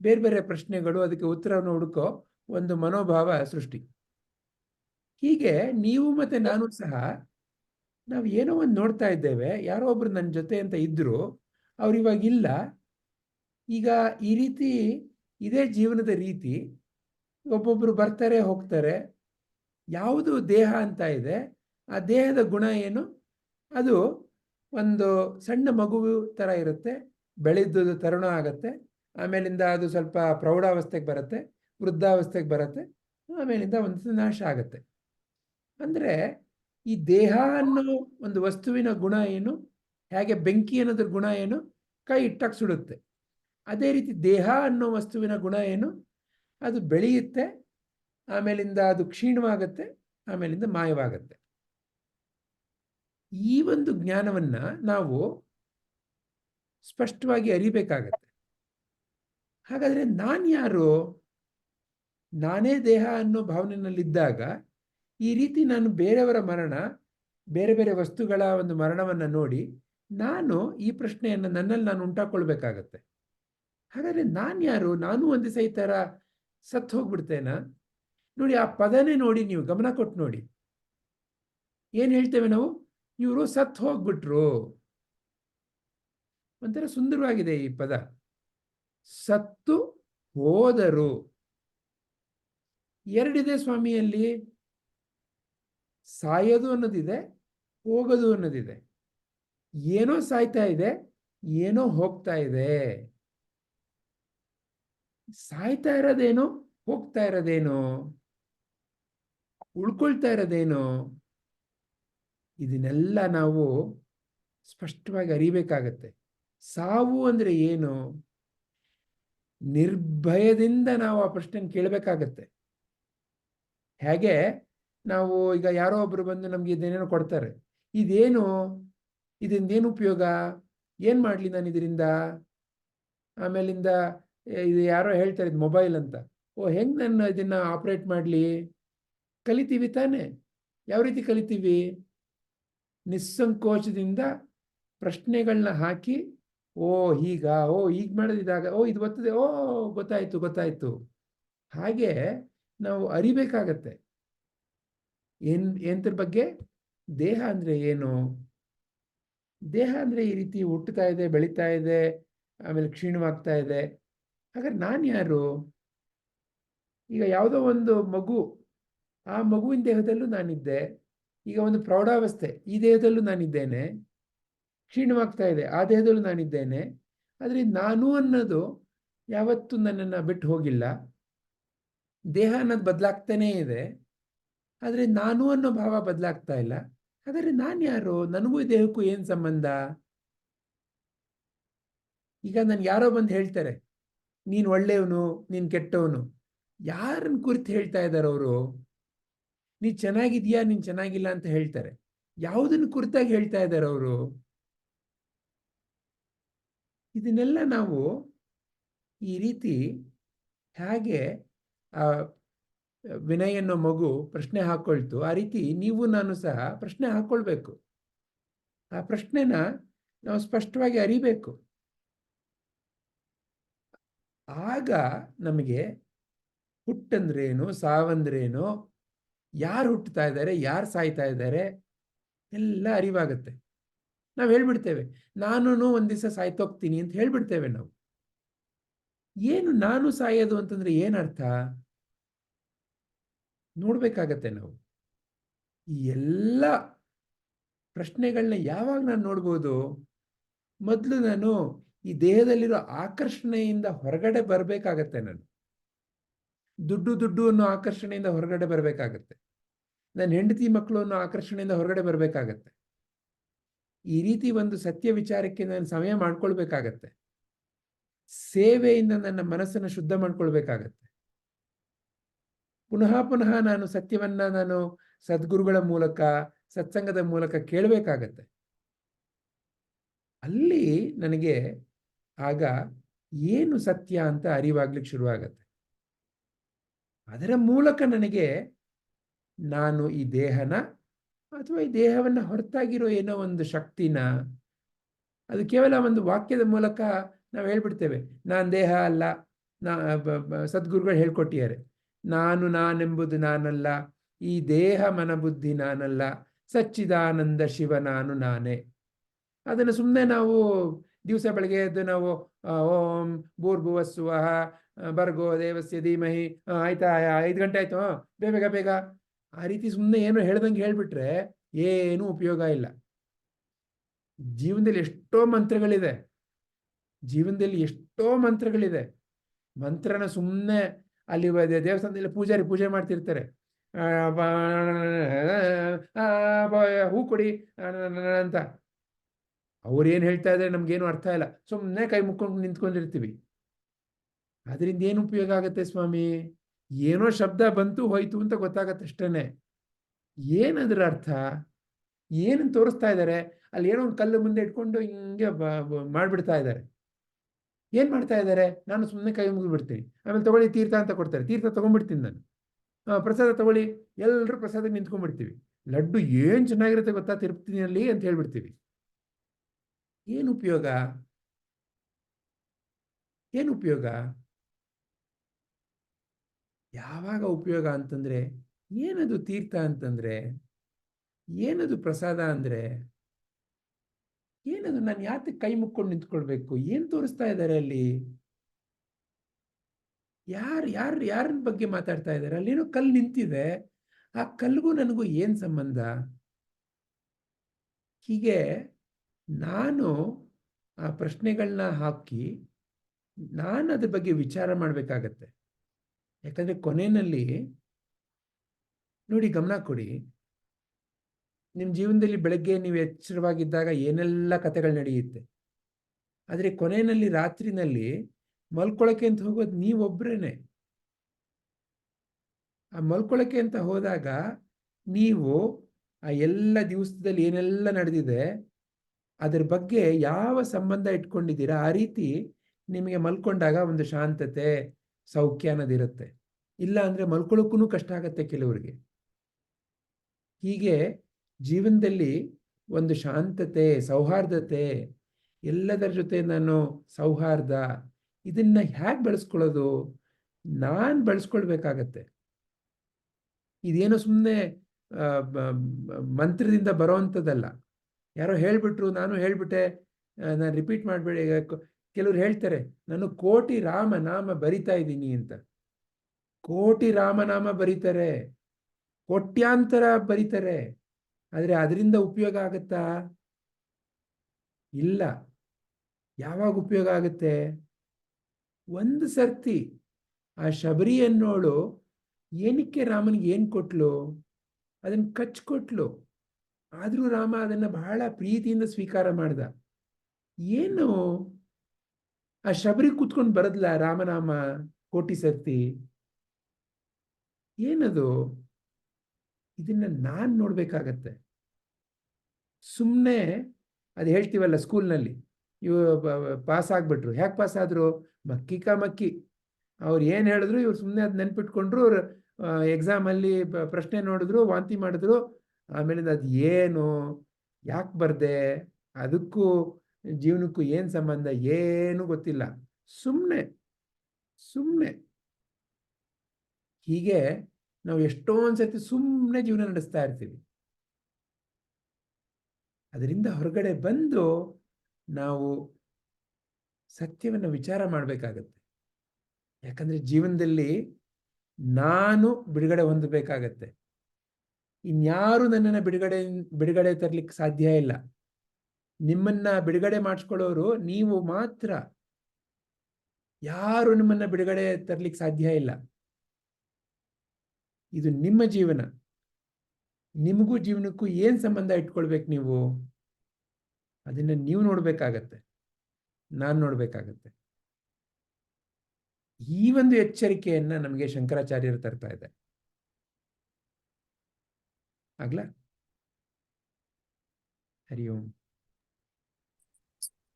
ಬೇರೆ ಬೇರೆ ಪ್ರಶ್ನೆಗಳು, ಅದಕ್ಕೆ ಉತ್ತರವನ್ನು ಹುಡುಕೋ ಒಂದು ಮನೋಭಾವ ಸೃಷ್ಟಿ. ಹೀಗೆ ನೀವು ಮತ್ತೆ ನಾನು ಸಹ ನಾವು ಏನೋ ಒಂದು ನೋಡ್ತಾ ಇದ್ದೇವೆ, ಯಾರೋ ಒಬ್ರು ನನ್ನ ಜೊತೆ ಅಂತ ಇದ್ರು, ಅವ್ರು ಇವಾಗ ಇಲ್ಲ ಈಗ ಈ ರೀತಿ ಇದೇ ಜೀವನದ ರೀತಿ ಒಬ್ಬೊಬ್ಬರು ಬರ್ತಾರೆ, ಹೋಗ್ತಾರೆ. ಯಾವುದು ದೇಹ ಅಂತ ಇದೆ, ಆ ದೇಹದ ಗುಣ ಏನು? ಅದು ಒಂದು ಸಣ್ಣ ಮಗು ಥರ ಇರುತ್ತೆ ಬೆಳೆದು ತರುಣ ಆಗುತ್ತೆ, ಆಮೇಲಿಂದ ಅದು ಸ್ವಲ್ಪ ಪ್ರೌಢಾವಸ್ಥೆಗೆ ಬರುತ್ತೆ, ವೃದ್ಧಾವಸ್ಥೆಗೆ ಬರುತ್ತೆ, ಆಮೇಲಿಂದ ಒಂದು ನಾಶ ಆಗುತ್ತೆ. ಅಂದರೆ ಈ ದೇಹ ಅನ್ನೋ ಒಂದು ವಸ್ತುವಿನ ಗುಣ ಏನು? ಹೇಗೆ ಬೆಂಕಿ ಅನ್ನೋದ್ರ ಗುಣ ಏನು? ಕೈ ಇಟ್ಟಾಗ ಸುಡುತ್ತೆ. ಅದೇ ರೀತಿ ದೇಹ ಅನ್ನೋ ವಸ್ತುವಿನ ಗುಣ ಏನು? ಅದು ಬೆಳೆಯುತ್ತೆ, ಆಮೇಲಿಂದ ಅದು ಕ್ಷೀಣವಾಗತ್ತೆ, ಆಮೇಲಿಂದ ಮಾಯವಾಗತ್ತೆ. ಈ ಒಂದು ಜ್ಞಾನವನ್ನ ನಾವು ಸ್ಪಷ್ಟವಾಗಿ ಅರಿಬೇಕಾಗತ್ತೆ. ಹಾಗಾದ್ರೆ ನಾನು ಯಾರು? ನಾನೇ ದೇಹ ಅನ್ನೋ ಭಾವನೆಯಲ್ಲಿದ್ದಾಗ ಈ ರೀತಿ ನಾನು ಬೇರೆಯವರ ಮರಣ, ಬೇರೆ ಬೇರೆ ವಸ್ತುಗಳ ಒಂದು ಮರಣವನ್ನು ನೋಡಿ ನಾನು ಈ ಪ್ರಶ್ನೆಯನ್ನು ನನ್ನಲ್ಲಿ ನಾನು ಉಂಟಾಕೊಳ್ಬೇಕಾಗತ್ತೆ. ಹಾಗಾದ್ರೆ ನಾನು ಯಾರು? ನಾನು ಒಂದು ಸಹ ಈ ಥರ ಸತ್ತು ಹೋಗ್ಬಿಡ್ತೇನಾ? ನೋಡಿ, ಆ ಪದನೇ ನೋಡಿ ನೀವು, ಗಮನ ಕೊಟ್ಟು ನೋಡಿ. ಏನು ಹೇಳ್ತೇವೆ ನಾವು? ಇವರು ಸತ್ತು ಹೋಗ್ಬಿಟ್ರು. ಒಂಥರ ಸುಂದರವಾಗಿದೆ ಈ ಪದ. ಸತ್ತು ಹೋದರು. ಎರಡಿದೆ ಸ್ವಾಮಿಯಲ್ಲಿ. ಸಾಯೋದು ಅನ್ನೋದಿದೆ, ಹೋಗೋದು ಅನ್ನೋದಿದೆ. ಏನೋ ಸಾಯ್ತಾ ಇದೆ, ಏನೋ ಹೋಗ್ತಾ ಇದೆ. ಸಾಯ್ತಾ ಇರೋದೇನು, ಹೋಗ್ತಾ ಇರೋದೇನು, ಉಳ್ಕೊಳ್ತಾ ಇರೋದೇನು, ಇದನ್ನೆಲ್ಲ ನಾವು ಸ್ಪಷ್ಟವಾಗಿ ಅರಿಬೇಕಾಗತ್ತೆ. ಸಾವು ಅಂದ್ರೆ ಏನು? ನಿರ್ಭಯದಿಂದ ನಾವು ಆ ಪ್ರಶ್ನೆ ಕೇಳಬೇಕಾಗತ್ತೆ. ಹೇಗೆ? ನಾವು ಈಗ ಯಾರೋ ಒಬ್ರು ಬಂದು ನಮ್ಗೆ ಇದೇನೇನೋ ಕೊಡ್ತಾರೆ. ಇದೇನು? ಇದರಿಂದ ಏನು ಉಪಯೋಗ? ಏನು ಮಾಡಲಿ ನಾನು ಇದರಿಂದ? ಆಮೇಲಿಂದ ಇದು ಯಾರೋ ಹೇಳ್ತಾರೆ ಇದು ಮೊಬೈಲ್ ಅಂತ. ಓ, ಹೆಂಗೆ ನನ್ನ ಇದನ್ನ ಆಪ್ರೇಟ್ ಮಾಡಲಿ? ಕಲಿತೀವಿ ತಾನೇ. ಯಾವ ರೀತಿ ಕಲಿತೀವಿ? ನಿಸ್ಸಂಕೋಚದಿಂದ ಪ್ರಶ್ನೆಗಳನ್ನ ಹಾಕಿ, ಓ, ಹೀಗ? ಓ ಈಗ ಮಾಡೋದು ಇದಾಗ, ಓ, ಇದು ಬರ್ತದೆ, ಓ, ಗೊತ್ತಾಯ್ತು ಗೊತ್ತಾಯ್ತು. ಹಾಗೆ ನಾವು ಅರಿಬೇಕಾಗತ್ತೆ. ಏನ್ ಎಂತರ ಬಗ್ಗೆ? ದೇಹ ಅಂದ್ರೆ ಏನು? ದೇಹ ಅಂದ್ರೆ ಈ ರೀತಿ ಹುಟ್ಟುತ್ತಾ ಇದೆ, ಬೆಳೀತಾ ಇದೆ, ಆಮೇಲೆ ಕ್ಷೀಣವಾಗ್ತಾ ಇದೆ. ಹಾಗಾದ್ರೆ ನಾನು ಯಾರು? ಈಗ ಯಾವುದೋ ಒಂದು ಮಗು, ಆ ಮಗುವಿನ ದೇಹದಲ್ಲೂ ನಾನಿದ್ದೆ. ಈಗ ಒಂದು ಪ್ರೌಢಾವಸ್ಥೆ, ಈ ದೇಹದಲ್ಲೂ ನಾನಿದ್ದೇನೆ. ಕ್ಷೀಣವಾಗ್ತಾ ಇದೆ, ಆ ದೇಹದಲ್ಲೂ ನಾನಿದ್ದೇನೆ. ಆದರೆ ನಾನು ಅನ್ನೋದು ಯಾವತ್ತೂ ನನ್ನನ್ನು ಬಿಟ್ಟು ಹೋಗಿಲ್ಲ. ದೇಹ ಅನ್ನೋದು ಬದಲಾಗ್ತಾನೇ ಇದೆ. ಆದರೆ ನಾನು ಅನ್ನೋ ಭಾವ ಬದಲಾಗ್ತಾ ಇಲ್ಲ. ಹಾಗಾದ್ರೆ ನಾನು ಯಾರು? ನನಗೂ ದೇಹಕ್ಕೂ ಏನು ಸಂಬಂಧ? ಈಗ ನನ್ಗೆ ಯಾರೋ ಬಂದು ಹೇಳ್ತಾರೆ ನೀನು ಒಳ್ಳೆಯವನು, ನೀನು ಕೆಟ್ಟವನು. ಯಾರನ್ನ ಕುರಿತು ಹೇಳ್ತಾ ಇದ್ದಾರೆ ಅವರು? ನೀ ಚೆನ್ನಾಗಿದ್ಯಾ, ನೀನು ಚೆನ್ನಾಗಿಲ್ಲ ಅಂತ ಹೇಳ್ತಾರೆ. ಯಾವುದನ್ನ ಕುರಿತಾಗಿ ಹೇಳ್ತಾ ಇದ್ದಾರೆ ಅವರು? ಇದನ್ನೆಲ್ಲ ನಾವು ಈ ರೀತಿ ಹೇಗೆ, ಆ, ವಿನಯ್ ಅನ್ನೋ ಮಗು ಪ್ರಶ್ನೆ ಹಾಕೊಳ್ತು. ಆ ರೀತಿ ನೀವು, ನಾನು ಸಹ ಪ್ರಶ್ನೆ ಹಾಕೊಳ್ಬೇಕು. ಆ ಪ್ರಶ್ನೆನ ನಾವು ಸ್ಪಷ್ಟವಾಗಿ ಅರಿಬೇಕು. ಆಗ ನಮಗೆ ಹುಟ್ಟಂದ್ರೇನು, ಸಾವಂದ್ರೇನು, ಯಾರು ಹುಟ್ಟುತ್ತಾ ಇದ್ದಾರೆ, ಯಾರು ಸಾಯ್ತಾ ಇದ್ದಾರೆ, ಎಲ್ಲ ಅರಿವಾಗುತ್ತೆ. ನಾವು ಹೇಳ್ಬಿಡ್ತೇವೆ ನಾನು ಒಂದು ದಿವಸ ಸಾಯ್ತೋಗ್ತೀನಿ ಅಂತ ಹೇಳ್ಬಿಡ್ತೇವೆ ನಾವು. ಏನು ನಾನು ಸಾಯೋದು ಅಂತಂದ್ರೆ ಏನರ್ಥ? ನೋಡ್ಬೇಕಾಗತ್ತೆ ನಾವು. ಈ ಎಲ್ಲ ಪ್ರಶ್ನೆಗಳನ್ನ ಯಾವಾಗ ನಾನು ನೋಡ್ಬೋದು? ಮೊದಲು ನಾನು ಈ ದೇಹದಲ್ಲಿರೋ ಆಕರ್ಷಣೆಯಿಂದ ಹೊರಗಡೆ ಬರಬೇಕಾಗತ್ತೆ ನಾನು. ದುಡ್ಡು ದುಡ್ಡು ಅನ್ನೋ ಆಕರ್ಷಣೆಯಿಂದ ಹೊರಗಡೆ ಬರಬೇಕಾಗತ್ತೆ. ನನ್ನ ಹೆಂಡತಿ ಮಕ್ಕಳು ಅನ್ನೋ ಆಕರ್ಷಣೆಯಿಂದ ಹೊರಗಡೆ ಬರಬೇಕಾಗತ್ತೆ. ಈ ರೀತಿ ಒಂದು ಸತ್ಯ ವಿಚಾರಕ್ಕೆ ನಾನು ಸಮಯ ಮಾಡ್ಕೊಳ್ಬೇಕಾಗತ್ತೆ. ಸೇವೆಯಿಂದ ನನ್ನ ಮನಸ್ಸನ್ನು ಶುದ್ಧ ಮಾಡ್ಕೊಳ್ಬೇಕಾಗತ್ತೆ. ಪುನಃ ಪುನಃ ನಾನು ಸತ್ಯವನ್ನ ನಾನು ಸದ್ಗುರುಗಳ ಮೂಲಕ, ಸತ್ಸಂಗದ ಮೂಲಕ ಕೇಳಬೇಕಾಗತ್ತೆ. ಅಲ್ಲಿ ನನಗೆ ಆಗ ಏನು ಸತ್ಯ ಅಂತ ಅರಿವಾಗ್ಲಿಕ್ಕೆ ಶುರುವಾಗತ್ತೆ. ಅದರ ಮೂಲಕ ನನಗೆ ನಾನು ಈ ದೇಹನ ಅಥವಾ ಈ ದೇಹವನ್ನ ಹೊರತಾಗಿರೋ ಏನೋ ಒಂದು ಶಕ್ತಿನ, ಅದು ಕೇವಲ ಒಂದು ವಾಕ್ಯದ ಮೂಲಕ ನಾವು ಹೇಳ್ಬಿಡ್ತೇವೆ. ನಾನು ದೇಹ ಅಲ್ಲ, ನಾ ಸದ್ಗುರುಗಳು ಹೇಳ್ಕೊಟ್ಟಿದ್ದಾರೆ. ನಾನು ನಾನೆಂಬುದು ನಾನಲ್ಲ, ಈ ದೇಹ ಮನಬುದ್ಧಿ ನಾನಲ್ಲ, ಸಚ್ಚಿದಾನಂದ ಶಿವ ನಾನು ನಾನೇ. ಅದನ್ನು ಸುಮ್ಮನೆ ನಾವು ದಿವಸ ಬೆಳಗ್ಗೆ ಎದ್ದು ನಾವು ಓಂ ಭೂರ್ಭುವಸ್ಸುವ ಬರ್ಗೋ ದೇವಸ್ಯ ಧೀಮಹಿ ಆಯ್ತಾ ಐದು ಗಂಟೆ ಆಯ್ತು ಬೇಗ ಬೇಗ ಬೇಗ ಆ ರೀತಿ ಸುಮ್ಮನೆ ಏನು ಹೇಳ್ದಂಗೆ ಹೇಳ್ಬಿಟ್ರೆ ಏನು ಉಪಯೋಗ ಇಲ್ಲ ಜೀವನದಲ್ಲಿ ಎಷ್ಟೋ ಮಂತ್ರಗಳಿದೆ ಜೀವನದಲ್ಲಿ ಎಷ್ಟೋ ಮಂತ್ರಗಳಿದೆ ಮಂತ್ರನ ಸುಮ್ಮನೆ ಅಲ್ಲಿ ದೇವಸ್ಥಾನದಲ್ಲಿ ಪೂಜಾರಿ ಪೂಜೆ ಮಾಡ್ತಿರ್ತಾರೆ ಹೂ ಕೊಡಿ ಅಂತ ಅವ್ರು ಏನು ಹೇಳ್ತಾ ಇದ್ದಾರೆ ನಮ್ಗೇನು ಅರ್ಥ ಇಲ್ಲ. ಸುಮ್ಮನೆ ಕೈ ಮುಕ್ಕೊಂಡು ನಿಂತ್ಕೊಂಡಿರ್ತೀವಿ. ಅದರಿಂದ ಏನು ಉಪಯೋಗ ಆಗತ್ತೆ ಸ್ವಾಮಿ? ಏನೋ ಶಬ್ದ ಬಂತು ಹೋಯ್ತು ಅಂತ ಗೊತ್ತಾಗತ್ತೆ ಅಷ್ಟೇನೆ. ಏನದ್ರ ಅರ್ಥ? ಏನು ತೋರಿಸ್ತಾ ಇದ್ದಾರೆ ಅಲ್ಲಿ ಏನೋ ಒಂದು ಕಲ್ಲು ಮುಂದೆ ಇಟ್ಕೊಂಡು ಹಿಂಗೆ ಮಾಡ್ಬಿಡ್ತಾ ಇದ್ದಾರೆ ಏನು ಮಾಡ್ತಾ ಇದ್ದಾರೆ ನಾನು ಸುಮ್ಮನೆ ಕೈ ಮುಗಿದ್ಬಿಡ್ತೀನಿ ಆಮೇಲೆ ತಗೊಳ್ಳಿ ತೀರ್ಥ ಅಂತ ಕೊಡ್ತಾರೆ. ತೀರ್ಥ ತಗೊಂಡ್ಬಿಡ್ತೀನಿ ನಾನು. ಪ್ರಸಾದ ತಗೊಳ್ಳಿ. ಎಲ್ಲರೂ ಪ್ರಸಾದ ನಿಂತ್ಕೊಂಡ್ಬಿಡ್ತೀವಿ. ಲಡ್ಡು ಏನ್ ಚೆನ್ನಾಗಿರುತ್ತೆ ಗೊತ್ತಾ ತಿರುಪತಿನಲ್ಲಿ ಅಂತ ಹೇಳ್ಬಿಡ್ತೀವಿ. ಏನು ಉಪಯೋಗ? ಏನು ಉಪಯೋಗ? ಯಾವಾಗ ಉಪಯೋಗ ಅಂತಂದ್ರೆ, ಏನದು ತೀರ್ಥ ಅಂತಂದ್ರೆ, ಏನದು ಪ್ರಸಾದ ಅಂದ್ರೆ, ಏನದು ನಾನು ಯಾತಕ್ಕೆ ಕೈ ಮುಕ್ಕೊಂಡು ನಿಂತ್ಕೊಳ್ಬೇಕು? ಏನ್ ತೋರಿಸ್ತಾ ಇದ್ದಾರೆ ಅಲ್ಲಿ? ಯಾರು ಯಾರು ಯಾರ ಬಗ್ಗೆ ಮಾತಾಡ್ತಾ ಇದ್ದಾರೆ ಏನೋ ಕಲ್ಲು ನಿಂತಿದೆ. ಆ ಕಲ್ಗೂ ನನಗೂ ಏನ್ ಸಂಬಂಧ? ಹೀಗೆ ನಾನು ಆ ಪ್ರಶ್ನೆಗಳನ್ನ ಹಾಕಿ ನಾನು ಅದ್ರ ಬಗ್ಗೆ ವಿಚಾರ ಮಾಡಬೇಕಾಗತ್ತೆ. ಯಾಕಂದ್ರೆ ಕೊನೆಯಲ್ಲಿ ನೋಡಿ ಗಮನ ಕೊಡಿ. ನಿಮ್ಮ ಜೀವನದಲ್ಲಿ ಬೆಳಗ್ಗೆ ನೀವು ಎಚ್ಚರವಾಗಿದ್ದಾಗ ಏನೆಲ್ಲ ಕಥೆಗಳು ನಡೆಯುತ್ತೆ. ಆದರೆ ಕೊನೆಯಲ್ಲಿ ರಾತ್ರಿನಲ್ಲಿ ಮಲ್ಕೊಳಕ್ಕೆ ಅಂತ ಹೋಗೋದು ನೀವೊಬ್ಬರೇನೆ ಆ ಮಲ್ಕೊಳಕ್ಕೆ ಅಂತ ಹೋದಾಗ ನೀವು ಆ ಎಲ್ಲ ದಿವಸದಲ್ಲಿ ಏನೆಲ್ಲ ನಡೆದಿದೆ ಅದ್ರ ಬಗ್ಗೆ ಯಾವ ಸಂಬಂಧ ಇಟ್ಕೊಂಡಿದ್ದೀರಾ? ಆ ರೀತಿ ನಿಮಗೆ ಮಲ್ಕೊಂಡಾಗ ಒಂದು ಶಾಂತತೆ, ಸೌಖ್ಯ ಅನ್ನೋದಿರುತ್ತೆ ಇಲ್ಲ ಅಂದ್ರೆ ಮಲ್ಕೊಳ್ಳೋಕ್ಕೂ ಕಷ್ಟ ಆಗತ್ತೆ ಕೆಲವರಿಗೆ. ಹೀಗೆ ಜೀವನದಲ್ಲಿ ಒಂದು ಶಾಂತತೆ, ಸೌಹಾರ್ದತೆ, ಎಲ್ಲದರ ಜೊತೆ ನಾನು ಸೌಹಾರ್ದ, ಇದನ್ನ ಹೇಗೆ ಬೆಳೆಸ್ಕೊಳ್ಳೋದು? ನಾನು ಬೆಳೆಸ್ಕೊಳ್ಬೇಕಾಗತ್ತೆ. ಇದೇನೋ ಸುಮ್ಮನೆ ಮಂತ್ರದಿಂದ ಬರೋವಂಥದ್ದಲ್ಲ. ಯಾರೋ ಹೇಳ್ಬಿಟ್ರು, ನಾನು ಹೇಳ್ಬಿಟ್ಟೆ ನಾನು ರಿಪೀಟ್ ಮಾಡಬೇಡಿ. ಕೆಲವ್ರು ಹೇಳ್ತಾರೆ, ನಾನು ಕೋಟಿ ರಾಮ ನಾಮ ಬರಿತಾ ಇದ್ದೀನಿ ಅಂತ. ಕೋಟಿ ರಾಮನಾಮ ಬರೀತಾರೆ, ಕೋಟ್ಯಾಂತರ ಬರೀತಾರೆ. ಆದರೆ ಅದರಿಂದ ಉಪಯೋಗ ಆಗುತ್ತಾ? ಇಲ್ಲ. ಯಾವಾಗ ಉಪಯೋಗ ಆಗುತ್ತೆ? ಒಂದು ಸರ್ತಿ. ಆ ಶಬರಿ ಅನ್ನೋಳು ಏನಕ್ಕೆ ರಾಮನಿಗೆ ಏನು ಕೊಟ್ಲು? ಅದನ್ನು ಕಚ್ಕೊಟ್ಲು. ಆದ್ರೂ ರಾಮ ಅದನ್ನ ಬಹಳ ಪ್ರೀತಿಯಿಂದ ಸ್ವೀಕಾರ ಮಾಡ್ದ. ಏನು ಆ ಶಬರಿ ಕೂತ್ಕೊಂಡು ಬರದ್ಲ ರಾಮನಾಮ ಕೋಟಿ ಸರ್ತಿ? ಏನದು? ಇದನ್ನ ನಾನ್ ನೋಡ್ಬೇಕಾಗತ್ತೆ. ಸುಮ್ಮನೆ ಅದು ಹೇಳ್ತೀವಲ್ಲ ಸ್ಕೂಲ್ನಲ್ಲಿ. ಇವ್ ಪಾಸ್ ಆಗ್ಬಿಟ್ರು. ಯಾಕೆ ಪಾಸ್ ಆದ್ರು? ಮಕ್ಕಿಕ ಮಕ್ಕಿ. ಅವ್ರು ಏನು ಹೇಳಿದ್ರು ಇವ್ರು ಸುಮ್ಮನೆ ಅದು ನೆನ್ಪಿಟ್ಕೊಂಡ್ರು. ಎಕ್ಸಾಮಲ್ಲಿ ಪ್ರಶ್ನೆ ನೋಡಿದ್ರು, ವಾಂತಿ ಮಾಡಿದ್ರು. ಆಮೇಲಿಂದ ಅದು ಏನು, ಯಾಕೆ ಬರ್ದೆ, ಅದಕ್ಕೂ ಜೀವನಕ್ಕೂ ಏನು ಸಂಬಂಧ, ಏನು ಗೊತ್ತಿಲ್ಲ. ಸುಮ್ಮನೆ ಸುಮ್ಮನೆ ಹೀಗೆ ನಾವು ಎಷ್ಟೊಂದು ಸರ್ತಿ ಸುಮ್ಮನೆ ಜೀವನ ನಡೆಸ್ತಾ ಇರ್ತೀವಿ. ಅದರಿಂದ ಹೊರಗಡೆ ಬಂದು ನಾವು ಸತ್ಯವನ್ನು ವಿಚಾರ ಮಾಡಬೇಕಾಗತ್ತೆ. ಯಾಕಂದ್ರೆ ಜೀವನದಲ್ಲಿ ನಾನು ಬಿಡುಗಡೆ ಹೊಂದಬೇಕಾಗತ್ತೆ. ಇನ್ಯಾರು ನನ್ನನ್ನು ಬಿಡುಗಡೆ ಬಿಡುಗಡೆ ತರ್ಲಿಕ್ಕೆ ಸಾಧ್ಯ ಇಲ್ಲ. ನಿಮ್ಮನ್ನ ಬಿಡುಗಡೆ ಮಾಡಿಸ್ಕೊಳ್ಳೋರು ನೀವು ಮಾತ್ರ. ಯಾರು ನಿಮ್ಮನ್ನ ಬಿಡುಗಡೆ ತರ್ಲಿಕ್ಕೆ ಸಾಧ್ಯ ಇಲ್ಲ. ಇದು ನಿಮ್ಮ ಜೀವನ. ನಿಮಗೂ ಜೀವನಕ್ಕೂ ಏನ್ ಸಂಬಂಧ ಇಟ್ಕೊಳ್ಬೇಕು ನೀವು? ಅದನ್ನ ನೀವು ನೋಡ್ಬೇಕಾಗತ್ತೆ. ನಾನು ನೋಡ್ಬೇಕಾಗತ್ತೆ. ಈ ಒಂದು ಎಚ್ಚರಿಕೆಯನ್ನ ನಮಗೆ ಶಂಕರಾಚಾರ್ಯರು ತರ್ತಾ ಇದೆ ಆಗ್ಲಾ ಹರಿ ಓಂ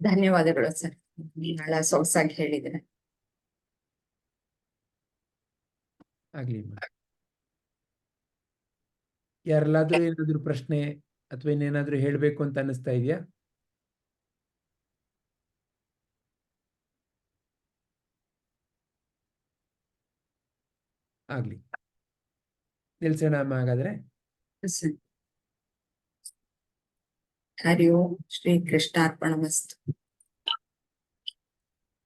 ಧನ್ಯವಾದಗಳು ಸರ್ ಬಹಳ ಸೊಗಸಾಗಿ ಹೇಳಿದ್ರೆ ಆಗ್ಲಿ. ಯಾರಲ್ಲಾದ್ರೂ ಏನಾದ್ರು ಪ್ರಶ್ನೆ ಅಥವಾ ಇನ್ನೇನಾದ್ರೂ ಹೇಳ್ಬೇಕು ಅಂತ ಅನಿಸ್ತಾ ಇದೆಯಾ? ಆಗ್ಲಿ. ನಿಲ್ಸೋಣ ಅಮ್ಮ ಹಾಗಾದ್ರೆ ಹರಿ ಓಂ ಶ್ರೀ ಕೃಷ್ಣಾರ್ಪಣಮಸ್ತು